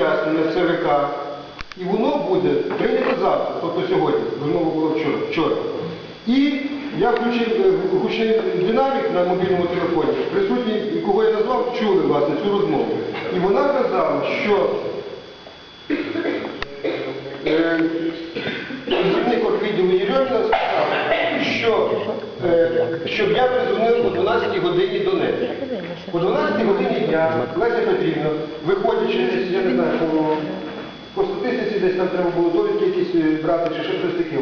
роз'яснення ЦВК, і воно буде прийнято завтра, тобто сьогодні, знову було вчора. вчора. І я включив е, гучний динамік на мобільному телефоні. Присутні, кого я назвав, чули власне цю розмову. І вона казала, що е, Керівник відділу Єрьоміна сказав, що, е, щоб я призвонив о 12 годині до неї. О 12 годині я, Леся Петрівна, виходячи я не знаю, по, по статистиці десь там треба було довідки якісь е, брати чи ще щось таке.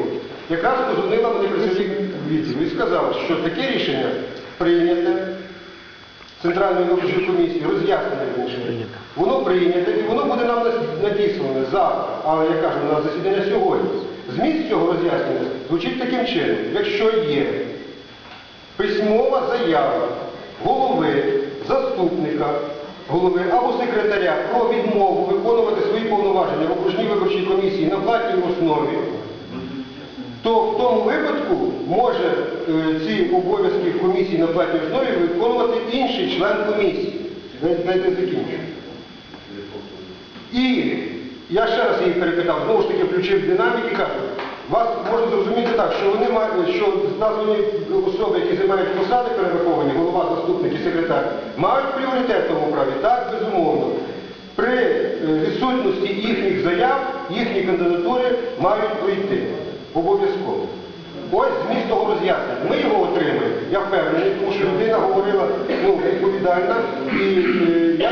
Якраз позвонила мені працівник відділу і сказала, що таке рішення прийняте Центральної виборчої комісії, роз'яснення рішення. Воно прийнято і воно буде нам надіслане завтра, але я кажу, на засідання сьогодні. Звучить таким чином, якщо є письмова заява голови, заступника голови або секретаря про відмову виконувати свої повноваження в окружній виборчій комісії на платній основі, то в тому випадку може е, ці обов'язки комісії на платній основі виконувати інший член комісії. Дайте закінчу. І я ще раз її перепитав, знову ж таки включив динамік і кажу, вас можна зрозуміти так, що вони мають, що названі особи, які займають посади перераховані, голова, заступник і секретар, мають пріоритет в тому праві, так, безумовно. При е, відсутності їхніх заяв, їхні кандидатури мають пройти. Обов'язково. Ось зміст того роз'яснення. Ми його отримаємо, я впевнений, тому що людина говорила ну, відповідальна, і е, я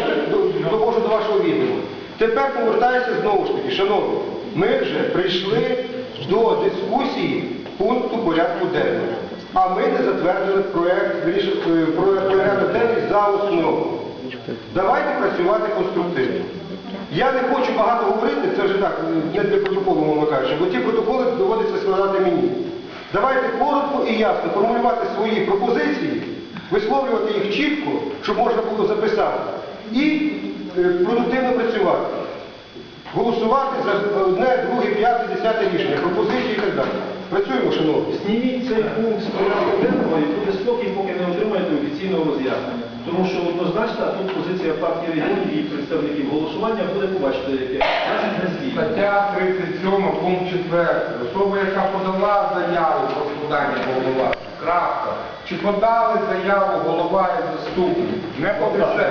довожу до вашого відома. Тепер повертаюся знову ж таки, шановні, ми вже прийшли до дискусії пункту порядку денного. А ми не затвердили вірніше, е, денний за основу. Давайте працювати конструктивно. Я не хочу багато говорити, це вже так, не для протоколу, мовно кажучи, бо ті протоколи доводиться складати мені. Давайте коротко і ясно формулювати свої пропозиції, висловлювати їх чітко, щоб можна було записати, і е, продуктивно працювати. Голосувати за одне, друге, п'яте, десяте рішення, пропозиції і так далі. Працюємо, шановні. Зніміть цей пункт з порядку денного і буде спокій, поки не отримаєте офіційного роз'яснення. Тому що однозначно тут позиція партії регіонів і представників голосування буде побачити, яке. Стаття 37, пункт 4. Особа, яка подала заяву про складання голова, крапка. Чи подали заяву голова і заступник? Не подали.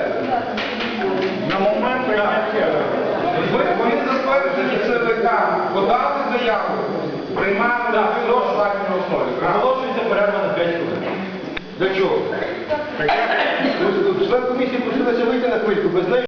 На момент прийняття. Ви, вони ЦВК, подали заяву, приймаємо на платній основі. Оголошується перерва на 5 хвилин. Для чого? Член комісії просилася вийти на хвильку, без неї